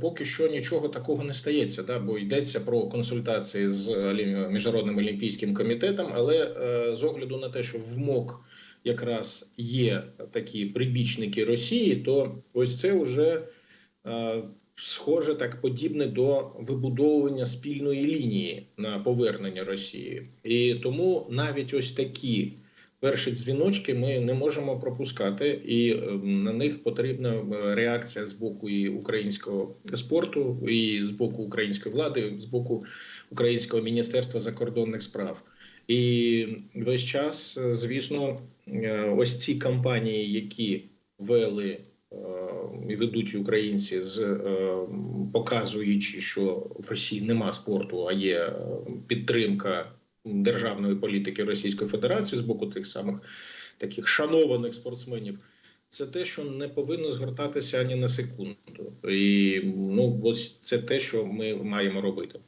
поки що нічого такого не стається, да, бо йдеться про консультації з міжнародним олімпійським комітетом, але е, з огляду на те, що в МОК якраз є такі прибічники Росії, то ось це вже е, схоже так подібне до вибудовування спільної лінії на повернення Росії, і тому навіть ось такі перші дзвіночки ми не можемо пропускати, і е, на них потрібна е, реакція з боку і українського спорту, і з боку української влади, з боку українського міністерства закордонних справ. І весь час, е, звісно, е, ось ці кампанії, які вели і ведуть українці, з показуючи, що в Росії нема спорту, а є підтримка державної політики Російської Федерації з боку тих самих таких шанованих спортсменів. Це те, що не повинно згортатися ані на секунду, і ну ось це те, що ми маємо робити.